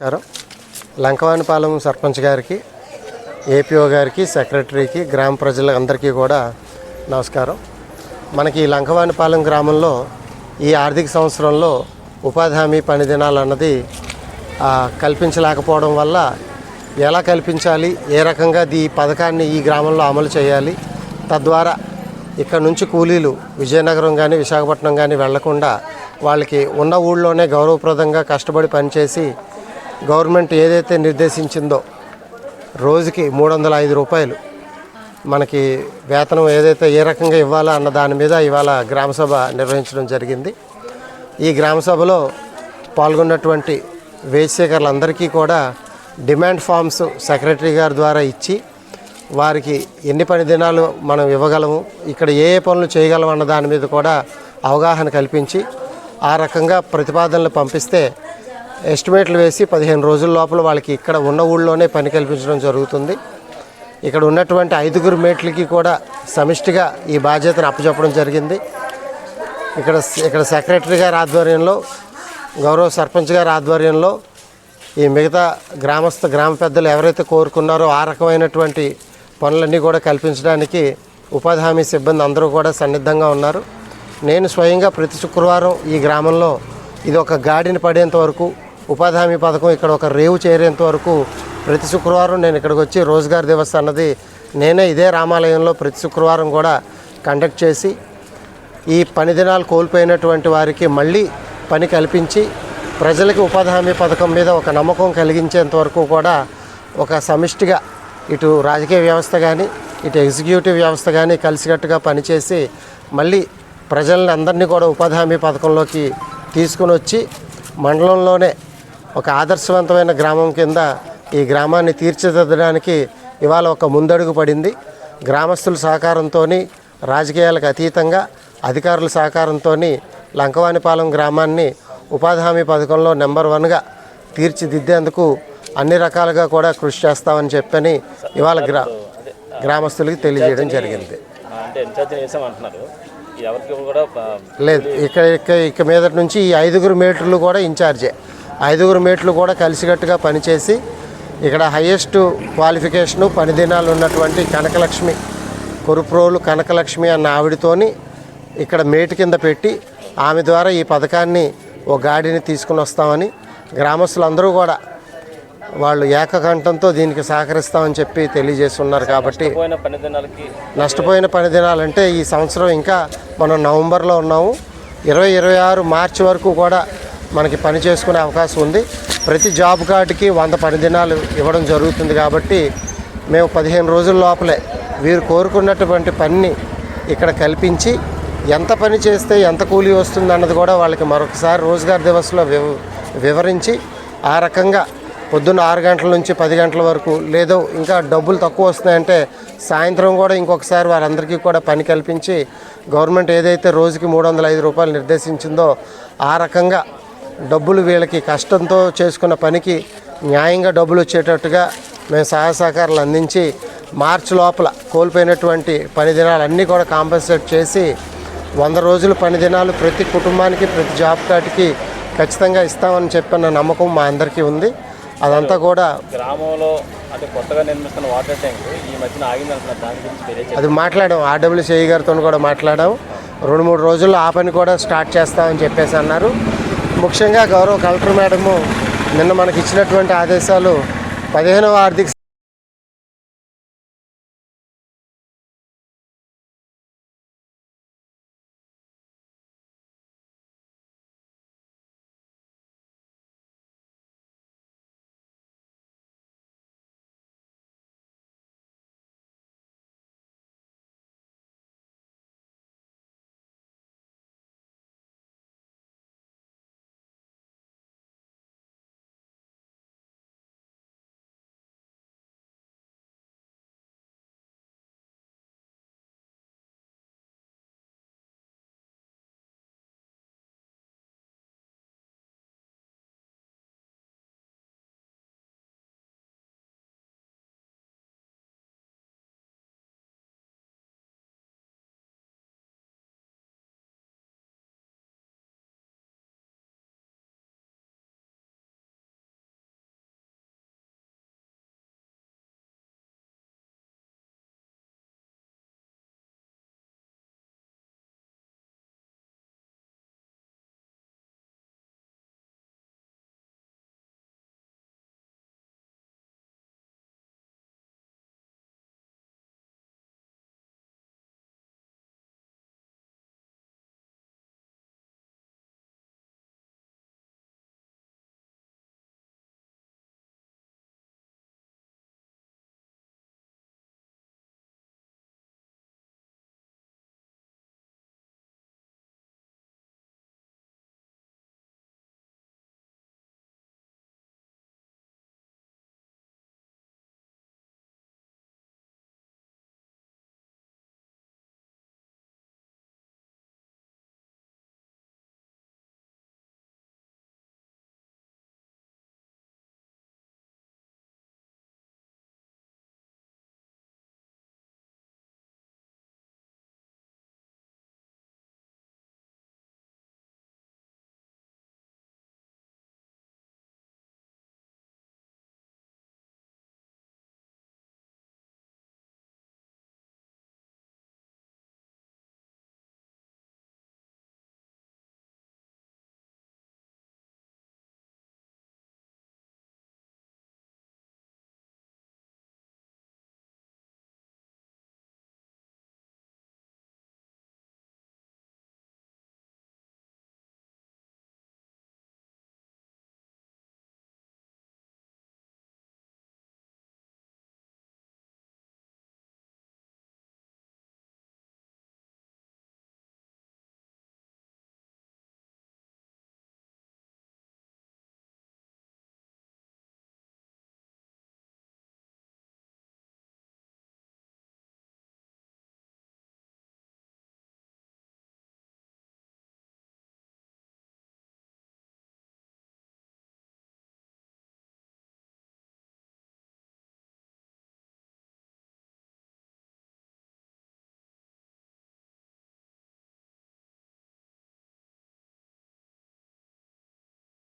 నమస్కారం. లంకవానిపాలెం సర్పంచ్ గారికి ఏపీఓ గారికి సెక్రటరీకి గ్రామ ప్రజలందరికీ కూడా నమస్కారం. మనకి ఈ లంకవానిపాలెం గ్రామంలో ఈ ఆర్థిక సంవత్సరంలో ఉపాధి హామీ పని దినాలు అన్నది కల్పించలేకపోవడం వల్ల ఎలా కల్పించాలి ఏ రకంగా ఈ పథకాన్ని ఈ గ్రామంలో అమలు చేయాలి తద్వారా ఇక్కడ నుంచి కూలీలు విజయనగరం కానీ విశాఖపట్నం కానీ వెళ్ళకుండా వాళ్ళకి ఉన్న ఊళ్ళోనే గౌరవప్రదంగా కష్టపడి పనిచేసి గవర్నమెంట్ ఏదైతే నిర్దేశించిందో రోజుకి మూడు వందల ఐదు రూపాయలు మనకి వేతనం ఏదైతే ఏ రకంగా ఇవ్వాలా అన్న దాని మీద ఇవాళ గ్రామసభ నిర్వహించడం జరిగింది. ఈ గ్రామసభలో పాల్గొన్నటువంటి వేజ్ సేకర్లందరికీ కూడా డిమాండ్ ఫామ్స్ సెక్రటరీ గారి ద్వారా ఇచ్చి వారికి ఎన్ని పని దినాలు మనం ఇవ్వగలము ఇక్కడ ఏ ఏ పనులు చేయగలం అన్న దాని మీద కూడా అవగాహన కల్పించి ఆ రకంగా ప్రతిపాదనలు పంపిస్తే ఎస్టిమేట్లు వేసి పదిహేను రోజుల లోపల వాళ్ళకి ఇక్కడ ఉన్న ఊళ్ళోనే పని కల్పించడం జరుగుతుంది. ఇక్కడ ఉన్నటువంటి ఐదుగురు మేట్లకి కూడా సమిష్టిగా ఈ బాధ్యతను అప్పచెప్పడం జరిగింది. ఇక్కడ ఇక్కడ సెక్రటరీ గారి ఆధ్వర్యంలో గౌరవ సర్పంచ్ గారి ఆధ్వర్యంలో ఈ మిగతా గ్రామస్థ గ్రామ పెద్దలు ఎవరైతే కోరుకున్నారో ఆ రకమైనటువంటి పనులన్నీ కూడా కల్పించడానికి ఉపాధి హామీ సిబ్బంది అందరూ కూడా సన్నిద్ధంగా ఉన్నారు. నేను స్వయంగా ప్రతి శుక్రవారం ఈ గ్రామంలో ఇది ఒక గాడిని పడేంత వరకు ఉపాధి హామీ పథకం ఇక్కడ ఒక రేవు చేరేంత వరకు ప్రతి శుక్రవారం నేను ఇక్కడికి వచ్చి రోజ్గార్ దివస్ అన్నది నేనే ఇదే రామాలయంలో ప్రతి శుక్రవారం కూడా కండక్ట్ చేసి ఈ పని దినాలు కోల్పోయినటువంటి వారికి మళ్ళీ పని కల్పించి ప్రజలకి ఉపాధి హామీ పథకం మీద ఒక నమ్మకం కలిగించేంత వరకు కూడా ఒక సమిష్టిగా ఇటు రాజకీయ వ్యవస్థ కానీ ఇటు ఎగ్జిక్యూటివ్ వ్యవస్థ కానీ కలిసికట్టుగా పనిచేసి మళ్ళీ ప్రజల్ని అందరినీ కూడా ఉపాధి హామీ పథకంలోకి తీసుకుని వచ్చి మండలంలోనే ఒక ఆదర్శవంతమైన గ్రామం కింద ఈ గ్రామాన్ని తీర్చిదిద్దడానికి ఇవాళ ఒక ముందడుగు పడింది. గ్రామస్తుల సహకారంతో రాజకీయాలకు అతీతంగా అధికారుల సహకారంతో లంకవానిపాలెం గ్రామాన్ని ఉపాధి హామీ పథకంలో నెంబర్ వన్గా తీర్చిదిద్దేందుకు అన్ని రకాలుగా కూడా కృషి చేస్తామని చెప్పని ఇవాళ గ్రా గ్రామస్తులకి తెలియజేయడం జరిగింది. లేదు ఇక ఇక ఇక మీద నుంచి ఈ ఐదుగురు మేట్లు కూడా ఇన్ఛార్జే. ఐదుగురు మేట్లు కూడా కలిసికట్టుగా పనిచేసి ఇక్కడ హయ్యెస్ట్ క్వాలిఫికేషను పని దినాలు ఉన్నటువంటి కనకలక్ష్మి కురుప్రోలు కనకలక్ష్మి అన్న ఆవిడతోని ఇక్కడ మేటు కింద పెట్టి ఆమె ద్వారా ఈ పథకాన్ని ఓ గాడిని తీసుకుని వస్తామని గ్రామస్తులందరూ కూడా వాళ్ళు ఏకకంఠంతో దీనికి సహకరిస్తామని చెప్పి తెలియజేస్తున్నారు కాబట్టి నష్టపోయిన పని దినాలంటే ఈ సంవత్సరం ఇంకా మనం నవంబర్లో ఉన్నాము. ఇరవై ఇరవై ఆరు మార్చి వరకు కూడా మనకి పని చేసుకునే అవకాశం ఉంది. ప్రతి జాబ్ కార్డుకి వంద పని దినాలు ఇవ్వడం జరుగుతుంది కాబట్టి మేము పదిహేను రోజుల లోపలే వీరు కోరుకున్నటువంటి పనిని ఇక్కడ కల్పించి ఎంత పని చేస్తే ఎంత కూలీ వస్తుంది అన్నది కూడా వాళ్ళకి మరొకసారి రోజ్గార్ దివస్లో వివ వివరించి ఆ రకంగా పొద్దున్న ఆరు గంటల నుంచి పది గంటల వరకు లేదో ఇంకా డబ్బులు తక్కువ వస్తున్నాయంటే సాయంత్రం కూడా ఇంకొకసారి వారందరికీ కూడా పని కల్పించి గవర్నమెంట్ ఏదైతే రోజుకి మూడు వందల ఐదు రూపాయలు నిర్దేశించిందో ఆ రకంగా డబ్బులు వీళ్ళకి కష్టంతో చేసుకున్న పనికి న్యాయంగా డబ్బులు వచ్చేటట్టుగా మేము సహాయ సహకారాలు అందించి మార్చి లోపల కోల్పోయినటువంటి పని దినాలన్నీ కూడా కాంపెన్సేట్ చేసి వంద రోజుల పని దినాలు ప్రతి కుటుంబానికి ప్రతి జాబ్ కార్డుకి ఖచ్చితంగా ఇస్తామని చెప్పిన నమ్మకం మా అందరికీ ఉంది. అదంతా కూడా గ్రామంలో అంటే కొత్తగా నిర్మిస్తున్న వాటర్ ట్యాంక్ ఈ మధ్యన ఆగింది. అది మాట్లాడాం ఆర్డబ్ల్యూసీఐ గారితో కూడా మాట్లాడాం. రెండు మూడు రోజుల్లో ఆ పని కూడా స్టార్ట్ చేస్తామని చెప్పేసి అన్నారు. ముఖ్యంగా గౌరవ కలెక్టర్ మేడము నిన్న మనకి ఇచ్చినటువంటి ఆదేశాలు పదిహేనవ ఆర్థిక